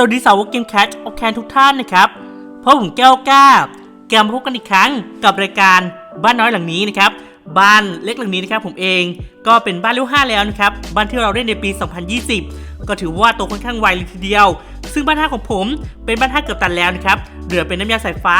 สวัสดีสาวกเกมแคชออแคนทุกท่านนะครับเพราะผมแก้วกล้าแกมาพบกันอีกครั้งกับรายการบ้านน้อยหลังนี้นะครับ บ้านเล็กหลังนี้นะครับผมเองก็เป็นบ้านเลวห้าแล้วนะครับ บ้านที่เราเล่นในปี 2020 ก็ถือว่าโตค่อนข้างไวเลยทีเดียว ซึ่งบ้านห้าของผมเป็นบ้านห้าเกือบตันแล้วนะครับ เหลือเป็นน้ำยาสายฟ้า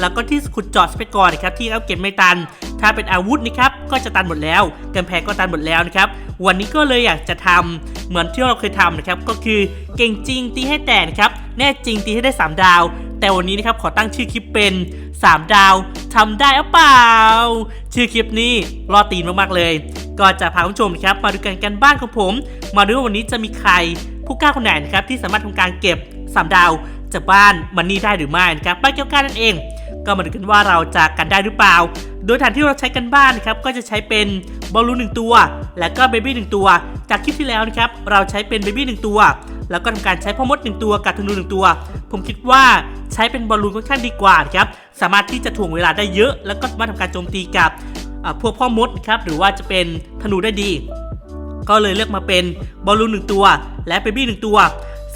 แล้วก็ที่ขุดเจาะสเปกกรนะครับที่เอาเก็บไม่ตัน ถ้าเป็นอาวุธนะครับก็จะตันหมดแล้วกำแพงก็ตันหมดแล้วนะครับวันนี้ก็เลยอยากจะทำเหมือนที่เราเคยทำนะครับก็คือเก่งจริงตีให้แตกนะครับแน่จริงตีให้ได้ 3 ดาว แต่วันนี้นะครับขอตั้งชื่อคลิปเป็น 3 ดาวทำได้หรือเปล่า ชื่อคลิปนี้รอตีนมากๆเลย ก็จะพาคุณผู้ชมนะครับมาดูกันกันบ้านของผม มาดูว่าวันนี้จะมีใครผู้กล้าคนไหนนะครับที่สามารถทำการเก็บ 3 ดาว จากบ้านมันนี่ได้หรือไม่นะครับบ้านเกี่ยวกันนั่นเอง ก็มาดูกันว่าเราจะกันได้หรือเปล่า โดยฐานที่เราใช้กันบ้านนะครับก็จะใช้เป็นบอลลูนหนึ่งตัว แล้วก็เบบี้หนึ่งตัว จากคลิปที่แล้วนะครับเราใช้เป็นเบบี้หนึ่งตัว แล้วก็ทำการใช้พ่อมดหนึ่งตัวกับธนูหนึ่งตัว ผมคิดว่าใช้เป็นบอลลูนค่อนข้างดีกว่านะครับสามารถที่จะถ่วงเวลาได้เยอะ แล้วก็สามารถทำการโจมตีกับพวกพ่อมดนะครับหรือว่าจะเป็นธนูได้ดี ก็เลยเลือกมาเป็นบอลลูนหนึ่งตัว และเบบี้หนึ่งตัว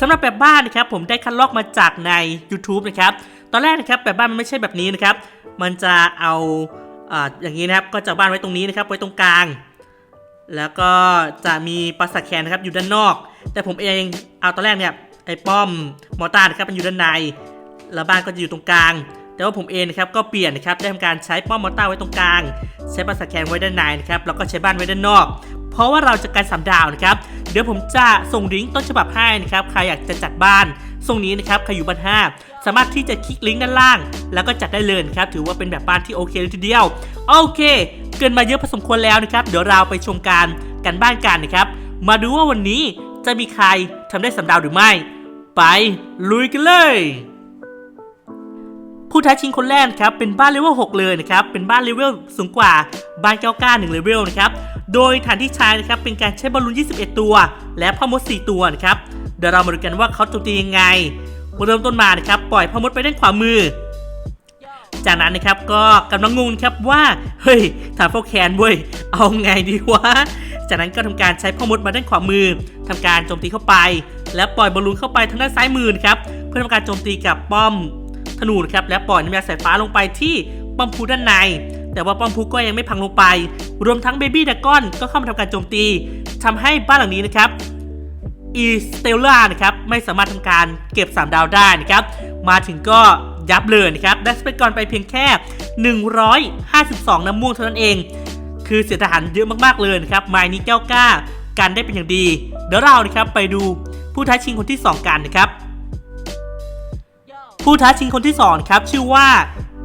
สำหรับแบบบ้านนะครับผมได้คัดลอกมาจากใน YouTube นะครับตอนแรกนะครับแบบบ้านมันไม่ใช่แบบนี้นะครับ มันจะเอาอย่างนี้นะครับก็จะบ้านไว้ตรงนี้นะครับไว้ตรงกลาง แล้วก็จะมีปราสาทแคนนะครับอยู่ด้านนอก แต่ผมเองเอาตอนแรกเนี่ยไอ้ป้อมมอร์ตาร์นะครับมันอยู่ด้านใน แล้วบ้านก็จะอยู่ตรงกลาง แต่ว่าผมเองนะครับก็เปลี่ยนนะครับได้ทำการใช้ป้อมมอร์ตาร์ไว้ตรงกลาง ใช้ปราสาทแคนไว้ด้านในนะครับแล้วก็ใช้บ้านไว้ด้านนอก เพราะว่าเราจะการสามดาวนะครับ เดี๋ยวผมจะส่งลิงก์ต้นฉบับให้นะครับ ใครอยากจะจัดบ้านทรงนี้นะครับ ใครอยู่บ้านห้าสามารถที่จะคลิกลิงก์ด้านล่าง แล้วก็จัดได้เลยนะครับ ถือว่าเป็นแบบบ้านที่โอเคเลยทีเดียว โอเค เกินมาเยอะพอสมควรแล้วนะครับ เดี๋ยวเราไปชมการกันบ้านกันนะครับ มาดูว่าวันนี้จะมีใครทำได้สาดาวหรือไม่ ไปลุยกันเลย ผู้ท้าชิงคนแรกครับ เป็นบ้านเลเวล6เลยนะครับ เป็นบ้านเลเวลสูงกว่าบ้านเก้าก้าหนึ่งเลเวลนะครับ โดยฐานที่ใช้นะครับเป็นการใช้บอลลูน 21 ตัว และพ่อมด 4 ตัวนะครับเดี๋ยวเรามาดูกันว่าเขาโจมตียังไงเริ่มต้นมานะครับปล่อยพ่อมดไปด้านขวามือ จากนั้นนะครับก็กำลังงงครับว่าเฮ้ยฐานโฟแคนเว้ยเอาไงดีวะจากนั้นก็ทำการใช้พ่อมดมาด้านขวามือทำการโจมตีเข้าไป และปล่อยบอลลูนเข้าไปทางด้านซ้ายมือครับเพื่อทำการโจมตีกับป้อมธนูนะครับและปล่อยน้ำยาสายฟ้าลงไปที่ป้อมพูด้านใน แต่ว่าป้อมพูก็ยังไม่พังลงไป รวมทั้งเบบี้ดากอนก็เข้ามาทำการโจมตีทำให้บ้านหลังนี้นะครับอีสเตลล่านะครับ ไม่สามารถทำการเก็บ 3 ดาวได้นะครับ มาถึงก็ยับเลยนะครับได้สเปกกรไปเพียงแค่ 152 น้ำม่วงเท่านั้นเอง คือเสียทหารเยอะมากๆเลยนะครับไม้นี้แก้วกล้ากันได้เป็นอย่างดี เดี๋ยวเรานะครับไปดูผู้ท้าชิงคนที่ 2 กันนะครับ ผู้ท้าชิงคนที่2ครับชื่อว่า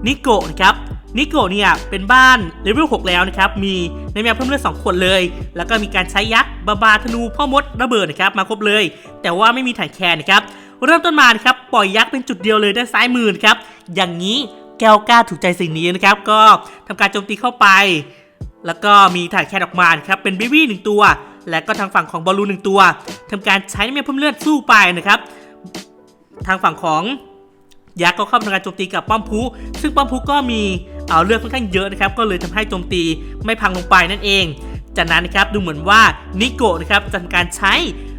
นิโกะนะครับ นิโกเนี่ยเป็นบ้านเลเวล6แล้วนะครับมีในแมวเพิ่มเลือด2คนเลย แล้วก็มีการใช้ยักษ์บาบาธนูพ่อมดระเบิดนะครับมาครบเลย แต่ว่าไม่มีฐานแคนนะครับเริ่มต้นมานครับปล่อยยักษ์เป็นจุดเดียวเลยด้านซ้ายมือนะครับอย่างนี้แก้วกล้าถูกใจสิ่งนี้นะครับ ก็ทำการโจมตีเข้าไป แล้วก็มีฐานแคนออกมาครับเป็นเบบี้หนึ่งตัว และก็ทางฝั่งของบอลลูนหนึ่งตัวทำการใช้ในแมวเพิ่มเลือดสู้ไปนะครับทางฝั่งของ ยักษ์ก็เข้ามาทำการโจมตีกับป้อมพุซึ่งป้อมพุก็มีเอาเลือดค่อนข้างเยอะนะครับก็เลยทำให้โจมตีไม่พังลงไปนั่นเอง จากนั้นนะครับดูเหมือนว่านิโกะนะครับจะทำการใช้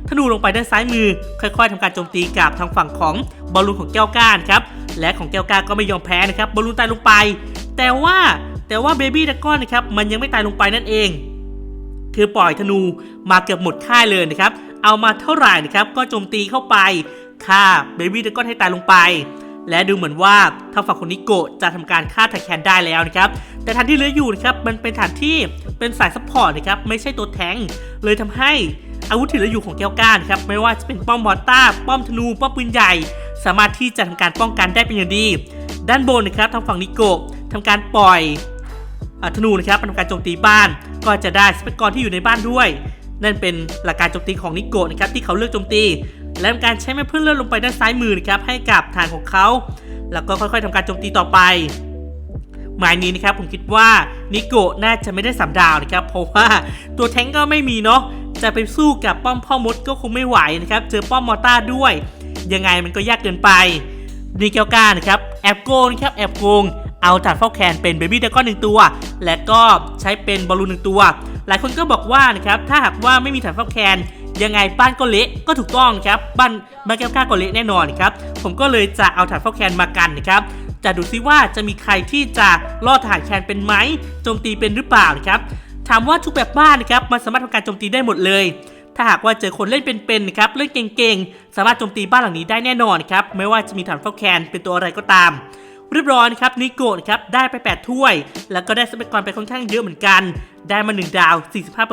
ธนูลงไปด้านซ้ายมือ ค่อยๆทำการโจมตีกับทางฝั่งของบอลลูนของแก้วก้านครับและของแก้วก้าก็ไม่ยอมแพ้นะครับบอลลูนตายลงไป แต่ว่าแต่ว่าเบบี้ดากอนนะครับมันยังไม่ตายลงไปนั่นเอง คือปล่อยธนูมาเกือบหมดค่ายเลยนะครับเอามาเท่าไหร่นะครับก็โจมตีเข้าไปฆ่าเบบี้ดากอนให้ตายลงไป และดูเหมือนว่าทางฝั่งคนนิโกะจะทำการฆ่าไทแคนได้แล้วนะครับ แต่ฐานที่เหลืออยู่นะครับมันเป็นฐานที่เป็นสายซัพพอร์ตนะครับไม่ใช่ตัวแทงเลยทำให้อาวุธที่เหลืออยู่ของแก้วก้านครับไม่ว่าจะเป็นป้อมมอร์ต้าร์ป้อมธนูป้อมปืนใหญ่ สามารถที่จะทำการป้องกันได้เป็นอย่างดี ด้านบนนะครับทางฝั่งนิโกะทำการปล่อยอธนูนะครับทำการโจมตีบ้าน ก็จะได้สเปกกรที่อยู่ในบ้านด้วย นั่นเป็นหลักการโจมตีของนิโกะนะครับที่เขาเลือกโจมตี และทำการใช้แม่เพื่อนเลื่อนลงไปด้านซ้ายมือนะครับให้กับฐานของเขา แล้วก็ค่อยๆทำการโจมตีต่อไปหมายนี้นะครับผมคิดว่านิโกะน่าจะไม่ได้สามดาวนะครับเพราะว่าตัวแท้งก็ไม่มีเนาะจะไปสู้กับป้อมพ่อมดก็คงไม่ไหวนะครับเจอป้อมมอต้าร์ด้วย ยังไงมันก็ยากเกินไปนีเกียวกานะครับแอบโกงนะครับแอบโกงเอาถาดเฝ้าแคนเป็นเบบี้ดากอนหนึ่งตัว และก็ใช้เป็นบอลลูนหนึ่งตัว หลายคนก็บอกว่านะครับถ้าหากว่าไม่มีถาดเฝ้าแคน ยังไงบ้านก็เละก็ถูกต้องครับบ้านบ้านแก้วก้าก็เละแน่นอนครับผมก็เลยจะเอาฐานเฝ้าแคนมากันนะครับจะดูซิว่าจะมีใครที่จะรอดฐานแคนเป็นไหมโจมตีเป็นหรือเปล่านะครับถามว่าทุกแบบบ้านนะครับมันสามารถทำการโจมตีได้หมดเลย ถ้าหากว่าเจอคนเล่นเป็นๆนะครับเล่นเก่งๆ สามารถโจมตีบ้านหลังนี้ได้แน่นอนครับไม่ว่าจะมีฐานเฝ้าแคนเป็นตัวอะไรก็ตามเรียบร้อยนครับนิโกะนะครับได้ไป 8 ถ้วย แล้วก็ได้ทรัพยากรไปค่อนข้างเยอะเหมือนกัน ได้มา 1 ดาว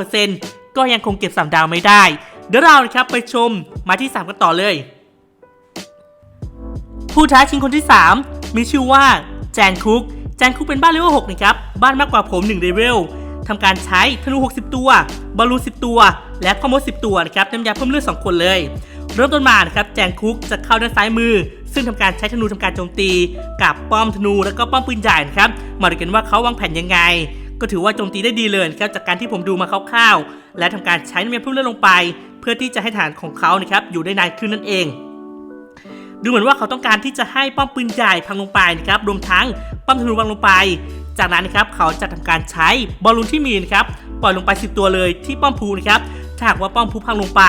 45%ก็ยังคงเก็บ 3 ดาวไม่ได้ เดี๋ยวเรานะครับไปชมมาที่ 3 กันต่อเลย ผู้ท้าชิงคนที่ 3 มีชื่อว่าแจนคุก แจนคุกเป็นบ้านเลเวล6นะครับ บ้านมากกว่าผม1เลเวลทำการใช้ธนู 60 ตัว บอลลูน 10 ตัว และพ่อมด 10 ตัวนะครับน้ำยาเพิ่มเลือด 2 คนเลย เริ่มต้นมานะครับ แจนคุกจะเข้าด้านซ้ายมือ ซึ่งทำการใช้ธนูทำการโจมตี กับป้อมธนูแล้วก็ป้อมปืนใหญ่นะครับ มาดูกันว่าเขาวางแผนยังไง ก็ถือว่าโจมตีได้ดีเลยครับจากการที่ผมดูมาคร่าวๆ และทำการใช้น้ำยาเพิ่มเลือดลงไป พื่อที่จะให้ฐานของเขานะครับอยู่ได้นานขึ้นนั่นเอง ดูเหมือนว่าเขาต้องการที่จะให้ป้อมปืนใหญ่พังลงไปนะครับรวมทั้งป้อมธนูวางลงไป จากนั้นนะครับเขาจะทำการใช้บอลลูนที่มีนะครับปล่อยลงไป 10 ตัวเลยที่ป้อมพูนะครับถ้าหากว่าป้อมพูพังลงไป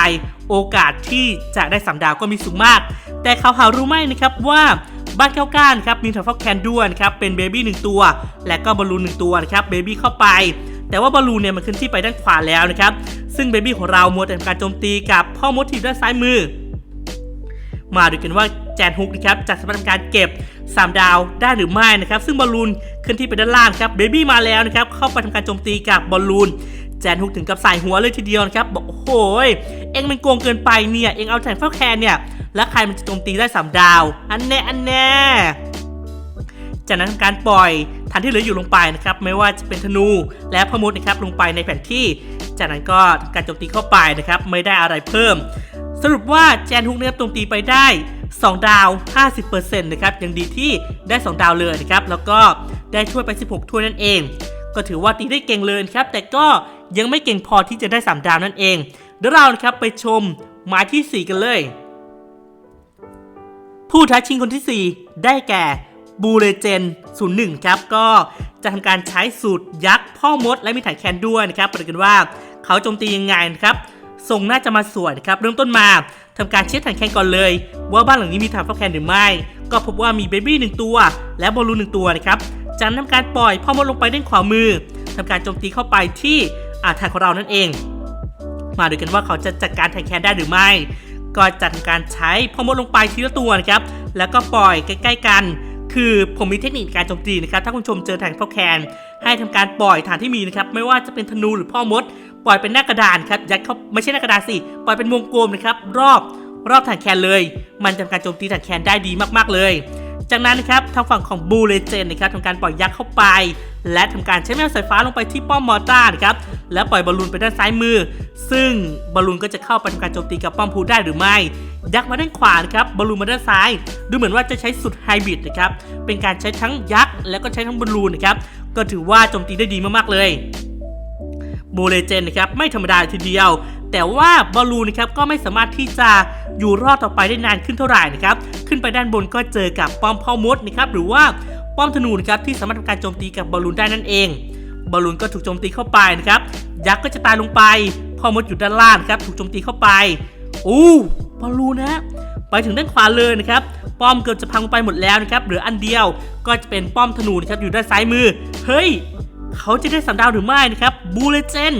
โอกาสที่จะได้สามดาวก็มีสูงมาก แต่เขาหารู้ไหมนะครับว่าบ้านแก้วก้านครับมีถังฟอกแคนด้วยนะครับเป็นเบบี้หนึ่งตัว และก็บอลลูนหนึ่งตัวนะครับเบบี้เข้าไป แต่ว่าบอลลูนเนี่ยมันขึ้นที่ไปด้านขวาแล้วนะครับ ซึ่งเบบี้ของเรามัวแต่ทำการโจมตีกับพ่อมดที่ด้านซ้ายมือ มาดูกันว่าแจนฮุกนะครับจะสามารถทำการเก็บ 3 ดาวได้หรือไม่นะครับซึ่งบอลลูนเคลื่อนที่ไปด้านล่างครับเบบี้มาแล้วนะครับเข้าไปทำการโจมตีกับบอลลูนแจนฮุกถึงกับใส่หัวเลยทีเดียวนะครับบอกโอ้โหยเอ็งมันโกงเกินไปเนี่ยเอ็งเอาแทนเฝ้าแคนเนี่ยแล้วใครมันจะโจมตีได้3ดาว อันแน่อันแน่จากนั้นทำการปล่อย ฐานที่เหลืออยู่ลงไปนะครับไม่ว่าจะเป็นธนูและพมุดนะครับลงไปในแผนที่ จากนั้นก็การโจมตีเข้าไปนะครับไม่ได้อะไรเพิ่ม สรุปว่าแจนฮุกเนี่ยโจมตีไปได้ 2 ดาว 50%นะครับยังดีที่ได้ 2 ดาวเลยนะครับแล้วก็ได้ถ้วยไป 16 ถ้วยนั่นเอง ก็ถือว่าตีได้เก่งเลยครับแต่ก็ยังไม่เก่งพอที่จะได้ 3 ดาวนั่นเอง เดี๋ยวเรานะครับไปชมหมายทีสี่4 กันเลย ผู้ท้าชิงคนที่ 4 ได้แก่ บูเลเจน 01 ครับ ก็จะทำการใช้สูตรยักษ์พ่อมด และมีถ่ายแคนด้วยนะครับประเด็นว่าเขาโจมตียังไงนะครับทรงน่าจะมาสวยนะครับเริ่มต้นมาทำการเช็คถ่านแคนก่อนเลย ว่าบ้านหลังนี้มีฐานฟ้าแคนหรือไม่ ก็พบว่ามีเบบี้หนึ่งตัว และบอลลูนหนึ่งตัวนะครับจากนั้นทำการปล่อยพ่อมดลงไปด้านขวามือทำการโจมตีเข้าไปที่อาฐานของเรานั่นเอง มาดูกันว่าเขาจะจัดการแทนแคนได้หรือไม่ ก็จะทำการใช้พ่อมดลงไปทีละตัวนะครับแล้วก็ปล่อยใกล้ ๆ กัน คือผมมีเทคนิคการโจมตีนะครับ ถ้าคุณชมเจอแทนพ่อแคนให้ทำการปล่อยฐานที่มีนะครับ ไม่ว่าจะเป็นธนูหรือพ่อมด ปล่อยเป็นหน้ากระดานครับยัดเข้าไม่ใช่หน้ากระดานสิ ปล่อยเป็นวงกลมนะครับ รอบรอบฐานแคนเลย มันจะทำการโจมตีฐานแคนได้ดีมากๆเลย จากนั้นนะครับทางฝั่งของบูเลเจนนะครับทำการปล่อยยักษ์เข้าไป และทำการใช้แมวสายฟ้าลงไปที่ป้อมมอร์ตานะครับและปล่อยบอลลูนไปด้านซ้ายมือ ซึ่งบอลลูนก็จะเข้าไปทำการโจมตีกับป้อมพูได้หรือไม่ ยักษ์มาด้านขวานะครับบอลลูนมาด้านซ้าย ดูเหมือนว่าจะใช้สุดไฮบริดนะครับเป็นการใช้ทั้งยักษ์แล้วก็ใช้ทั้งบอลลูนนะครับก็ถือว่าโจมตีได้ดีมากๆเลย บูเลเจนนะครับไม่ธรรมดาทีเดียว แต่ว่าบอลลูนนะครับก็ไม่สามารถที่จะอยู่รอดต่อไปได้นานขึ้นเท่าไหร่นะครับขึ้นไปด้านบนก็เจอกับป้อมพ่อมดนะครับหรือว่าป้อมธนูนะครับที่สามารถทำการโจมตีกับบอลลูนได้นั่นเองบอลลูนก็ถูกโจมตีเข้าไปนะครับยักษ์ก็จะตายลงไปพ่อมดอยู่ด้านล่างครับถูกโจมตีเข้าไปอู้บอลลูนนะไปถึงด้านขวาเลยนะครับป้อมเกือบจะพังไปหมดแล้วนะครับเหลืออันเดียวก็จะเป็นป้อมธนูนะครับอยู่ด้านซ้ายมือ เฮ้ย เขาจะได้สามดาวหรือไม่นะครับบูเลเจน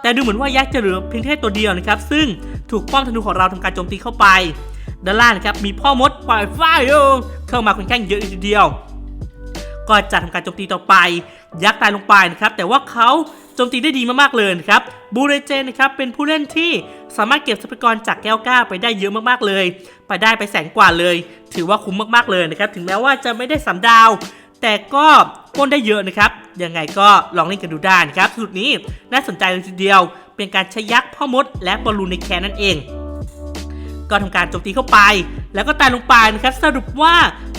แต่ดูเหมือนว่ายักษ์จะเหลือเพียงแค่ตัวเดียวนะครับ ซึ่งถูกป้อมธนูของเราทำการโจมตีเข้าไป ด้านล่างนะครับมีพ่อมดปล่อยไฟเข้ามาค่อนข้างเยอะทีเดียว ก็จะทำการโจมตีต่อไป ยักษ์ตายลงไปนะครับ แต่ว่าเขาโจมตีได้ดีมากๆเลยนะครับบูเรเจนนะครับเป็นผู้เล่นที่สามารถเก็บทรัพยากรจากแก้วก้าไปได้เยอะมากๆเลย ไปได้ไปแสนกว่าเลย ถือว่าคุ้มมากๆเลยนะครับ ถึงแม้ว่าจะไม่ได้สามดาว แต่ก็ ปล้นได้เยอะนะครับ ยังไงก็ลองเล่นกันดูได้นะครับสุดนี้น่าสนใจเลยทีเดียว เป็นการใช้ยักษ์พ่อมด และบอลลูนในแคนนั่นเอง ก็ทำการโจมตีเข้าไป แล้วก็ตายลงไปนะครับ สรุปว่า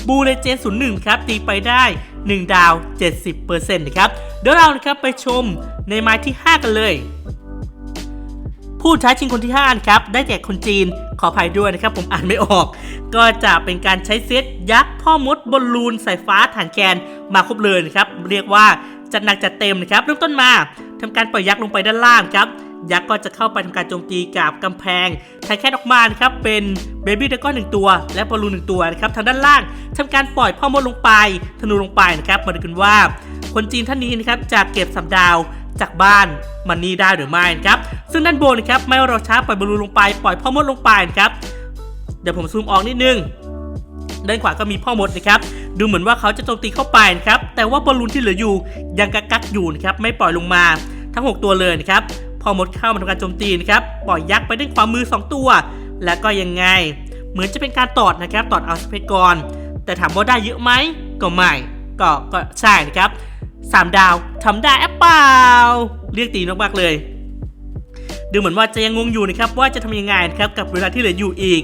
บูเลเจนศูนย์หนึ่งครับตีไปได้ 1 ดาว 70%นะครับเดี๋ยวเรานะครับไปชมในไม้ที่ 5 กันเลย ผู้ท้าชิงคนที่5ครับได้แก่คนจีน ขออภัยด้วยนะครับผมอ่านไม่ออก ก็จะเป็นการใช้เซตยักษ์พ่อมดบอลลูนสายฟ้าฐานแกนมาครบเลยนะครับเรียกว่าจัดหนักจัดเต็มนะครับเริ่มต้นมาทำการปล่อยยักษ์ลงไปด้านล่างครับยักษ์ก็จะเข้าไปทำการโจมตีกับกำแพงไทแคนออกมานครับเป็นเบบี้ด a ก้อนหนึ่งตัว และบอลลูนหนึ่งตัวนะครับทางด้านล่างทำการปล่อยพ่อมดลงไปธนูลงไปนะครับมาดูกันว่า คนจีนท่านนี้นะครับจะเก็บสำดาว จากบ้านมันนี่ได้หรือไม่นะครับ ซึ่งด้านบนนะครับไม่รอช้าปล่อยบอลลูนลงไปปล่อยพ่อมดลงไปนะครับ เดี๋ยวผมซูมออกนิดนึงด้านขวาก็มีพ่อมดนะครับดูเหมือนว่าเขาจะโจมตีเข้าไปนะครับแต่ว่าบอลลูนที่เหลืออยู่ยังกักกักอยู่นะครับไม่ปล่อยลงมาทั้ง 6 ตัวเลยนะครับพ่อมดเข้ามาทำการโจมตีนะครับปล่อยยักษ์ไปด้านขวามือ 2 ตัว แล้วก็ยังไง เหมือนจะเป็นการตอดนะครับตอดเอาสเปกกรแต่ถามว่าได้เยอะไหมก็ไม่ก็ก็ใช่นะครับ สามดาวทำได้แอปเปล่า เรียกตีมากๆเลย ดูเหมือนว่าจะยังงงอยู่นะครับว่าจะทำยังไงนะครับกับเวลาที่เหลืออยู่อีก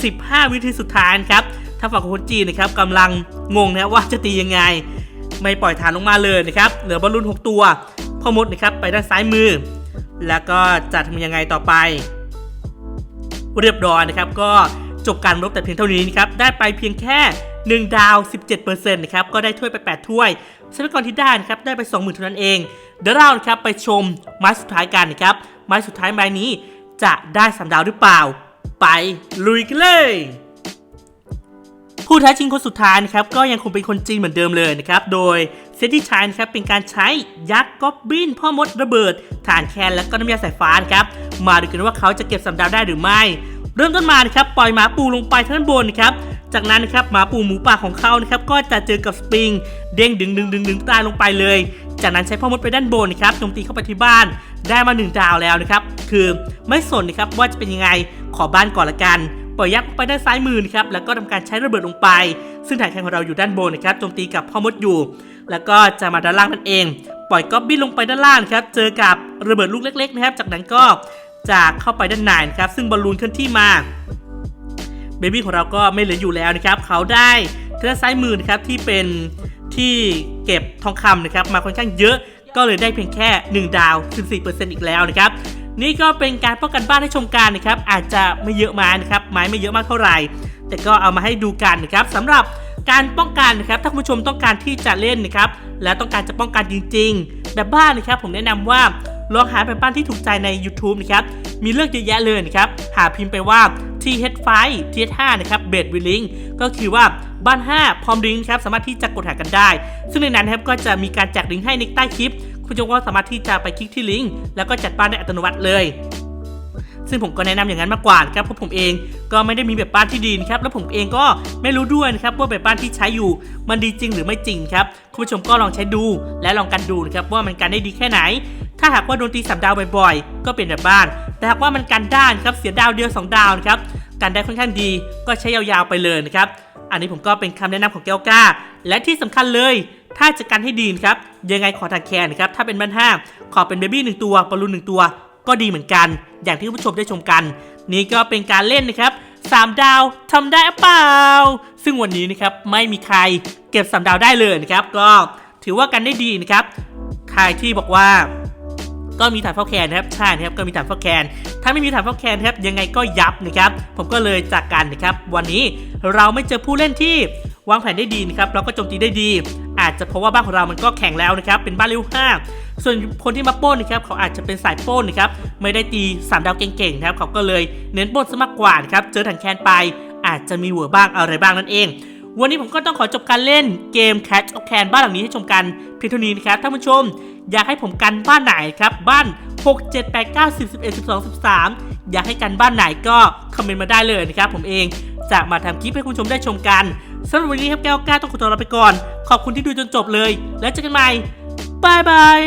15 วินาทีสุดท้ายครับทาฝั่งของคนจีนนะครับกำลังงงนะว่าจะตียังไง ไม่ปล่อยฐานลงมาเลยนะครับเหลือบอลลูน6 ตัวพ่อมดนะครับไปด้านซ้ายมือ แล้วก็จะทำยังไงต่อไป เรียบร้อยนะครับก็จบการรบแต่เพียงเท่านี้นะครับได้ไปเพียงแค่ 1 ดาว 17%นะครับ ก็ได้ถ้วยไป 8 ถ้วยทรัพยากรที่ได้นะครับ ได้ไป 20,000เท่านั้นเอง เดี๋ยวเราครับไปชมไม้สุดท้ายกันนะครับ ไม้สุดท้ายไม้นี้จะได้สามดาวหรือเปล่า ไปลุยกันเลย ผู้ท้าชิงคนสุดท้ายนะครับ ก็ยังคงเป็นคนจีนเหมือนเดิมเลยนะครับ โดยเซตที่ใช้นะครับเป็นการใช้ยักษ์ก๊อบบินพ่อมดระเบิด ฐานแคนและก็น้ำยาสายฟ้านะครับ มาดูกันว่าเขาจะเก็บสำดาวได้หรือไม่ เริ่มต้นมานะครับปล่อยหมาปูลงไปทางด้านบนนะครับจากนั้นนะครับหมาปูหมูป่าของเขานะครับก็จะเจอกับสปริง เด้งดึงดึงดึงดึงตายลงไปเลย จากนั้นใช้พ่อมดไปด้านบนนะครับโจมตีเข้าไปที่บ้านได้มาหนึ่งดาวแล้วนะครับคือไม่สนนะครับว่าจะเป็นยังไงขอบ้านก่อนละกัน ปล่อยยักษ์ไปด้านซ้ายมือนะครับแล้วก็ทำการใช้ระเบิดลงไป ซึ่งฐานแข่งของเราอยู่ด้านบนนะครับโจมตีกับพ่อมดอยู่ แล้วก็จะมาด้านล่างนั่นเอง ปล่อยก๊อบบี้ลงไปด้านล่างครับเจอกับระเบิดลูกเล็กๆนะครับจากนั้นก็ จะเข้าไปด้านในนะครับ ซึ่งบอลลูนเคลื่อนที่มาเบบี้ของเราก็ไม่เหลืออยู่แล้วนะครับ เขาได้ทางด้านซ้ายมือนะครับที่เป็นที่เก็บทองคำนะครับ มาค่อนข้างเยอะก็เลยได้เพียงแค่ 1 ดาว 14%อีกแล้วนะครับ นี่ก็เป็นการป้องกันบ้านให้ชมกันนะครับ อาจจะไม่เยอะมานะครับไม้ไม่เยอะมากเท่าไหร่ แต่ก็เอามาให้ดูกันนะครับสำหรับการป้องกันนะครับ ถ้าคุณผู้ชมต้องการที่จะเล่นนะครับ และต้องการจะป้องกันจริง ๆ แบบบ้านนะครับ ผมแนะนำว่า ลองหาแบบบ้านที่ถูกใจใน YouTube นะครับ มีเลือกเยอะแยะเลยนะครับ หาพิมพ์ไปว่า TH5 TH5 นะครับเบดวิลลิงก็คือว่าบ้าน 5 พร้อมลิงก์ครับสามารถที่จะกดหากันได้ ซึ่งในนั้นครับก็จะมีการแจกลิงก์ให้ในใต้คลิป คุณผู้ชมก็สามารถที่จะไปคลิกที่ลิงก์แล้วก็จัดบ้านได้อัตโนมัติเลย ซึ่งผมก็แนะนำอย่างนั้นมากกว่านครับเพราะผมเองก็ไม่ได้มีแบบบ้านที่ดีนะครับแล้วผมเองก็ไม่รู้ด้วยนะครับว่าแบบบ้านที่ใช้อยู่มันดีจริงหรือไม่จริงครับคุณผู้ชมก็ลองใช้ดูและลองกันดูนะครับว่ามันกันได้ดีแค่ไหน ถ้าหากว่าโดนตีสามดาวบ่อยๆ ก็เป็นแบบบ้าน แต่หากว่ามันกันด้านครับเสียดาวเดียวสองดาวนะครับ กันได้ค่อนข้างดีก็ใช้ยาวๆไปเลยนะครับ อันนี้ผมก็เป็นคำแนะนำของแก้วกล้า และที่สำคัญเลย ถ้าจะกันให้ดีนะครับ ยังไงขอทางแคนนะครับ ถ้าเป็นบ้านห้าขอเป็นเบบี้หนึ่งตัวบอลลูนหนึ่งตัว ก็ดีเหมือนกัน อย่างที่ผู้ชมได้ชมกัน นี่ก็เป็นการเล่นนะครับ3ดาวทำได้เปล่า ซึ่งวันนี้นะครับไม่มีใครเก็บ3ดาวได้เลยนะครับ ก็ถือว่ากันได้ดีนะครับ ใครที่บอกว่า ก็มีฐานเฝ้าแคนนะครับใช่นะครับก็มีฐานเฝ้าแคนถ้าไม่มีฐานเฝ้าแคนนะครับยังไงก็ยับนะครับผมก็เลยจากกันนะครับวันนี้เราไม่เจอผู้เล่นที่วางแผนได้ดีนะครับแล้วก็โจมตีได้ดี อาจจะเพราะว่าบ้านของเรามันก็แข็งแล้วนะครับเป็นบ้านเร็วห้าส่วนคนที่มาป้นนะครับเขาอาจจะเป็นสายป้นนะครับไม่ได้ตีสามดาวเก่งๆนะครับเขาก็เลยเน้นป้นซะมากกว่านะครับเจอถังแคนไป อาจจะมีหัวบ้างอะไรบ้างนั่นเองวันนี้ผมก็ต้องขอจบการเล่นเกม Catch of Can บ้านหลังนี้ให้ชมกันเพียงเท่านี้นะครับท่านผู้ชม อยากให้ผมกันบ้านไหนครับ บ้าน 6 7 8 9 10 11 12 13 อยากให้กันบ้านไหนก็คอมเมนต์มาได้เลยนะครับผมเองจะมาทำคลิปให้คุณชมได้ชมกันสำหรับวันนี้ครับแก้วกล้าต้องขอตัวลาไปก่อน ขอบคุณที่ดูจนจบเลย แล้วเจอกันใหม่บายบาย